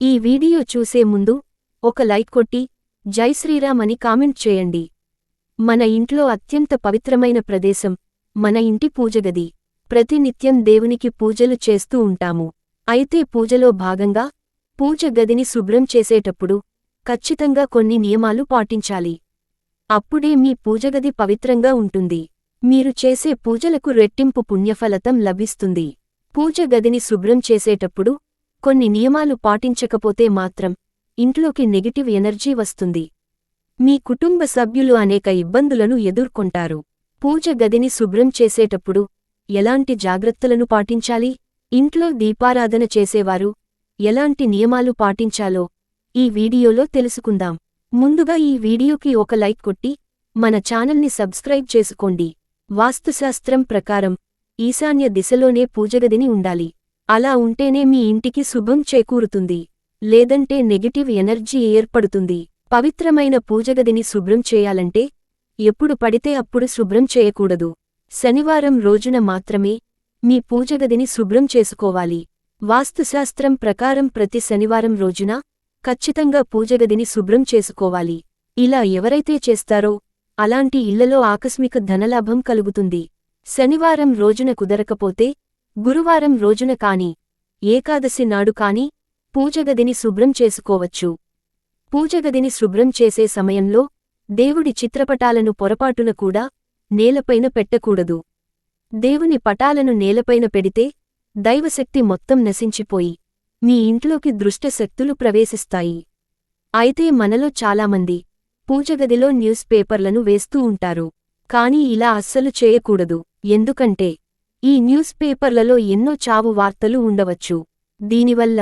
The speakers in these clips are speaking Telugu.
ఈ వీడియో చూసే ముందు ఒక లైక్ కొట్టి జై శ్రీరామ్ అని కామెంట్ చేయండి. మన ఇంట్లో అత్యంత పవిత్రమైన ప్రదేశం మన ఇంటి పూజగది ప్రతినిత్యం దేవునికి పూజలు చేస్తూ ఉంటాము. అయితే పూజలో భాగంగా పూజ గదిని శుభ్రం చేసేటప్పుడు ఖచ్చితంగా కొన్ని నియమాలు పాటించాలి. అప్పుడే మీ పూజగది పవిత్రంగా ఉంటుంది. మీరు చేసే పూజలకు రెట్టింపు పుణ్యఫలతం లభిస్తుంది. పూజ గదిని శుభ్రం చేసేటప్పుడు కొన్ని నియమాలు పాటించకపోతే మాత్రం ఇంట్లోకి నెగిటివ్ ఎనర్జీ వస్తుంది. మీ కుటుంబ సభ్యులు అనేక ఇబ్బందులను ఎదుర్కొంటారు. పూజ గదిని శుభ్రం చేసేటప్పుడు ఎలాంటి జాగ్రత్తలను పాటించాలి? ఇంట్లో దీపారాధన చేసేవారు ఎలాంటి నియమాలు పాటించాలో ఈ వీడియోలో తెలుసుకుందాం. ముందుగా ఈ వీడియోకి ఒక లైక్ కొట్టి మన ఛానల్ని సబ్స్క్రైబ్ చేసుకోండి. వాస్తుశాస్త్రం ప్రకారం ఈశాన్య దిశలోనే పూజగదిని ఉండాలి. అలా ఉంటేనే మీ ఇంటికి శుభం చేకూరుతుంది లేదంటే నెగటివ్ ఎనర్జీ ఏర్పడుతుంది. పవిత్రమైన పూజగదిని శుభ్రం చేయాలంటే ఎప్పుడు పడితే అప్పుడు శుభ్రం చేయకూడదు. శనివారం రోజున మాత్రమే మీ పూజగదిని శుభ్రం చేసుకోవాలి. వాస్తుశాస్త్రం ప్రకారం ప్రతి శనివారం రోజున ఖచ్చితంగా పూజగదిని శుభ్రం చేసుకోవాలి. ఇలా ఎవరైతే చేస్తారో అలాంటి ఇళ్ళలో ఆకస్మిక ధనలాభం కలుగుతుంది. శనివారం రోజున కుదరకపోతే గురువారం రోజున కాని ఏకాదశి నాడు కాని పూజగదిని శుభ్రం చేసుకోవచ్చు. పూజగదిని శుభ్రం చేసే సమయంలో దేవుడి చిత్రపటాలను పొరపాటున కూడా నేలపైన పెట్టకూడదు. దేవుని పటాలను నేలపైన పెడితే దైవశక్తి మొత్తం నశించిపోయి మీ ఇంట్లోకి దృష్టశక్తులు ప్రవేశిస్తాయి. అయితే మనలో చాలామంది పూజగదిలో న్యూస్ పేపర్లను వేస్తూ ఉంటారు. కాని ఇలా అస్సలు చేయకూడదు. ఎందుకంటే ఈ న్యూస్ పేపర్లలో ఎన్నో చావు వార్తలు ఉండవచ్చు. దీనివల్ల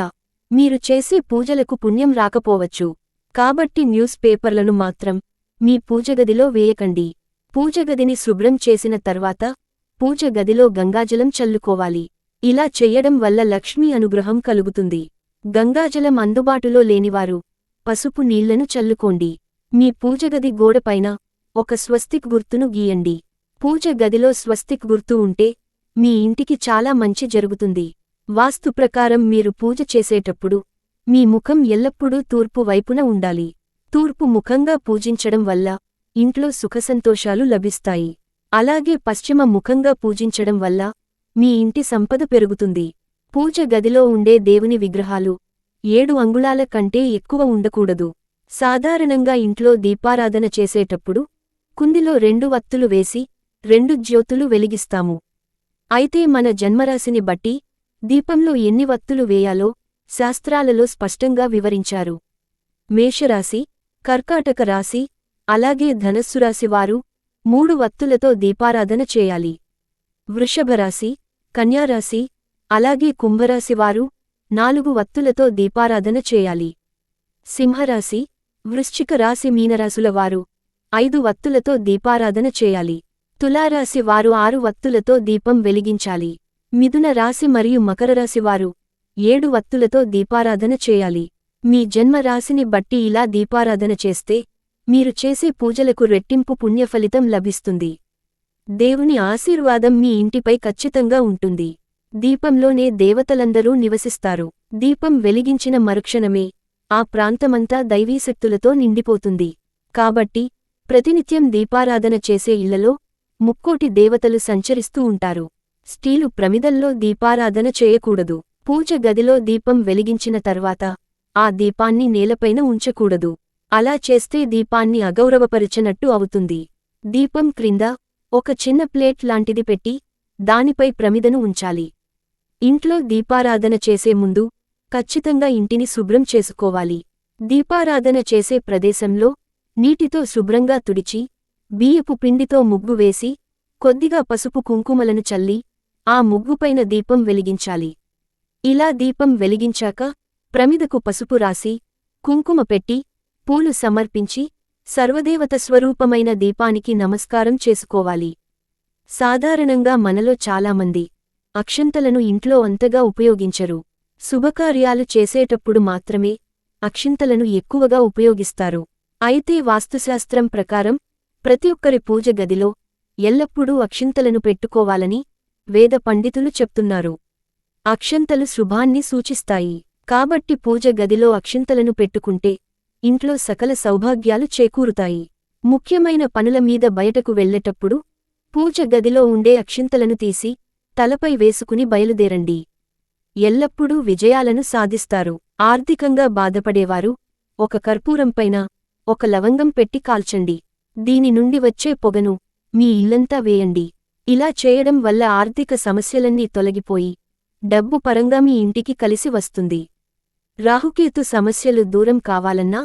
మీరు చేసే పూజలకు పుణ్యం రాకపోవచ్చు. కాబట్టి న్యూస్ పేపర్లను మాత్రం మీ పూజగదిలో వేయకండి. పూజగదిని శుభ్రం చేసిన తర్వాత పూజగదిలో గంగాజలం చల్లుకోవాలి. ఇలా చెయ్యడం వల్ల లక్ష్మీ అనుగ్రహం కలుగుతుంది. గంగాజలం అందుబాటులో లేనివారు పసుపు నీళ్ళను చల్లుకోండి. మీ పూజగది గోడపైన ఒక స్వస్తిక్ గుర్తును గీయండి. పూజ గదిలో స్వస్తిక్ గుర్తు ఉంటే మీ ఇంటికి చాలా మంచి జరుగుతుంది. వాస్తు ప్రకారం మీరు పూజ చేసేటప్పుడు మీ ముఖం ఎల్లప్పుడూ తూర్పు వైపున ఉండాలి. తూర్పు ముఖంగా పూజించడం వల్ల ఇంట్లో సుఖసంతోషాలు లభిస్తాయి. అలాగే పశ్చిమ ముఖంగా పూజించడం వల్ల మీ ఇంటి సంపద పెరుగుతుంది. పూజ గదిలో ఉండే దేవుని విగ్రహాలు ఏడు అంగుళాల కంటే ఎక్కువ ఉండకూడదు. సాధారణంగా ఇంట్లో దీపారాధన చేసేటప్పుడు కుందిలో రెండు వత్తులు వేసి రెండు జ్యోతులు వెలిగిస్తాము. అయితే మన జన్మరాశిని బట్టి దీపంలో ఎన్ని వత్తులు వేయాలో శాస్త్రాలలో స్పష్టంగా వివరించారు. మేషరాశి కర్కాటక రాశి అలాగే ధనస్సురాశి వారు మూడు వత్తులతో దీపారాధన చేయాలి. వృషభరాశి కన్యారాశి అలాగే కుంభరాశి వారు నాలుగు వత్తులతో దీపారాధన చేయాలి. సింహరాశి వృశ్చిక రాశి మీనరాశుల వారు ఐదు వత్తులతో దీపారాధన చేయాలి. తులారాశి వారు ఆరు వత్తులతో దీపం వెలిగించాలి. మిథున రాశి మరియు మకరరాశివారు ఏడు వత్తులతో దీపారాధన చేయాలి. మీ జన్మ రాశిని బట్టి ఇలా దీపారాధన చేస్తే మీరు చేసే పూజలకు రెట్టింపు పుణ్యఫలితం లభిస్తుంది. దేవుని ఆశీర్వాదం మీ ఇంటిపై ఖచ్చితంగా ఉంటుంది. దీపంలోనే దేవతలందరూ నివసిస్తారు. దీపం వెలిగించిన మరుక్షణమే ఆ ప్రాంతమంతా దైవీశక్తులతో నిండిపోతుంది. కాబట్టి ప్రతినిత్యం దీపారాధన చేసే ఇళ్ళలో ముక్కోటి దేవతలు సంచరిస్తూ ఉంటారు. స్టీలు ప్రమిదల్లో దీపారాధన చేయకూడదు. పూజ గదిలో దీపం వెలిగించిన తర్వాత ఆ దీపాన్ని నేలపైన ఉంచకూడదు. అలా చేస్తే దీపాన్ని అగౌరవపరిచినట్టు అవుతుంది. దీపం క్రింద ఒక చిన్న ప్లేట్ లాంటిది పెట్టి దానిపై ప్రమిదను ఉంచాలి. ఇంట్లో దీపారాధన చేసే ముందు ఖచ్చితంగా ఇంటిని శుభ్రం చేసుకోవాలి. దీపారాధన చేసే ప్రదేశంలో నీటితో శుభ్రంగా తుడిచి బియ్యపు పిండితో ముగ్గు వేసి కొద్దిగా పసుపు కుంకుమలను చల్లి ఆ ముగ్గుపైన దీపం వెలిగించాలి. ఇలా దీపం వెలిగించాక ప్రమిదకు పసుపు రాసి కుంకుమ పెట్టి పూలు సమర్పించి సర్వదేవత స్వరూపమైన దీపానికి నమస్కారం చేసుకోవాలి. సాధారణంగా మనలో చాలామంది అక్షంతలను ఇంట్లో అంతగా ఉపయోగించరు. శుభకార్యాలు చేసేటప్పుడు మాత్రమే అక్షింతలను ఎక్కువగా ఉపయోగిస్తారు. అయితే వాస్తుశాస్త్రం ప్రకారం ప్రతి ఒక్కరి పూజ గదిలో ఎల్లప్పుడూ అక్షింతలను పెట్టుకోవాలని వేద పండితులు చెప్తున్నారు. అక్షంతలు శుభాన్ని సూచిస్తాయి. కాబట్టి పూజ గదిలో అక్షింతలను పెట్టుకుంటే ఇంట్లో సకల సౌభాగ్యాలు చేకూరుతాయి. ముఖ్యమైన పనుల మీద బయటకు వెళ్ళేటప్పుడు పూజ గదిలో ఉండే అక్షింతలను తీసి తలపై వేసుకుని బయలుదేరండి. ఎల్లప్పుడూ విజయాలను సాధిస్తారు. ఆర్థికంగా బాధపడేవారు ఒక కర్పూరంపైన ఒక లవంగం పెట్టి కాల్చండి. దీని నుండి వచ్చే పొగను మీ ఇల్లంతా వేయండి. ఇలా చేయడం వల్ల ఆర్థిక సమస్యలన్నీ తొలగిపోయి డబ్బు పరంగా మీ ఇంటికి కలిసి వస్తుంది. రాహుకేతు సమస్యలు దూరం కావాలన్నా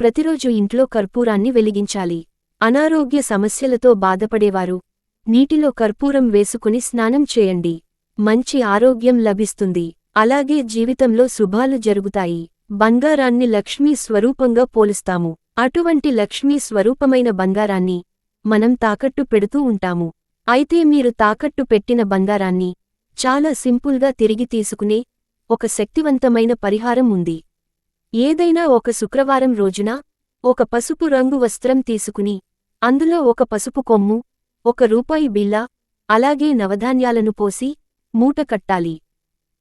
ప్రతిరోజు ఇంట్లో కర్పూరాన్ని వెలిగించాలి. అనారోగ్య సమస్యలతో బాధపడేవారు నీటిలో కర్పూరం వేసుకుని స్నానం చేయండి. మంచి ఆరోగ్యం లభిస్తుంది. అలాగే జీవితంలో శుభాలు జరుగుతాయి. బంగారాన్ని లక్ష్మీ స్వరూపంగా పోలుస్తాము. అటువంటి లక్ష్మీ స్వరూపమైన బంగారాన్ని మనం తాకట్టు పెడుతూ ఉంటాము. అయితే మీరు తాకట్టు పెట్టిన బంగారాన్ని చాలా సింపుల్గా తిరిగి తీసుకునే ఒక శక్తివంతమైన పరిహారం ఉంది. ఏదైనా ఒక శుక్రవారం రోజున ఒక పసుపు రంగు వస్త్రం తీసుకుని అందులో ఒక పసుపు కొమ్ము ఒక రూపాయి బిళ్ళ అలాగే నవధాన్యాలను పోసి మూట కట్టాలి.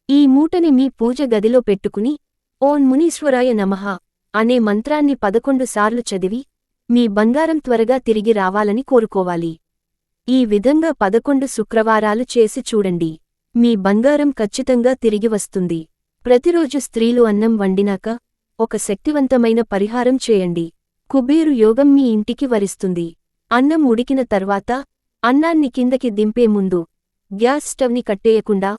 ఈ మూటని మీ పూజ గదిలో పెట్టుకుని ఓం మునీశ్వరాయ నమః అనే మంత్రాన్ని పదకొండు సార్లు చదివి మీ బంగారం త్వరగా తిరిగి రావాలని కోరుకోవాలి. ఈ విధంగా పదకొండు శుక్రవారాలు చేసి చూడండి. మీ బంగారం ఖచ్చితంగా తిరిగి వస్తుంది. ప్రతిరోజు స్త్రీలు అన్నం వండినాక ఒక శక్తివంతమైన పరిహారం చేయండి. కుబేరు యోగం మీ ఇంటికి వరిస్తుంది. అన్నం ఉడికిన తర్వాత అన్నాన్ని కిందకి దింపే ముందు గ్యాస్ స్టవ్ని కట్టేయకుండా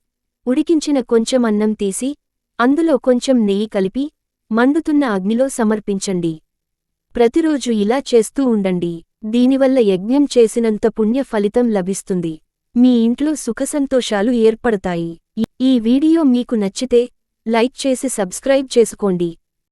ఉడికించిన కొంచెం అన్నం తీసి అందులో కొంచెం నెయ్యి కలిపి మండుతున్న అగ్నిలో సమర్పించండి. ప్రతిరోజు ఇలా చేస్తూ ఉండండి. దీనివల్ల యజ్ఞం చేసినంత పుణ్య ఫలితం లభిస్తుంది. మీ ఇంట్లో సుఖసంతోషాలు ఏర్పడతాయి. ఈ- వీడియో మీకు నచ్చితే లైక్ చేసి సబ్స్క్రైబ్ చేసుకోండి.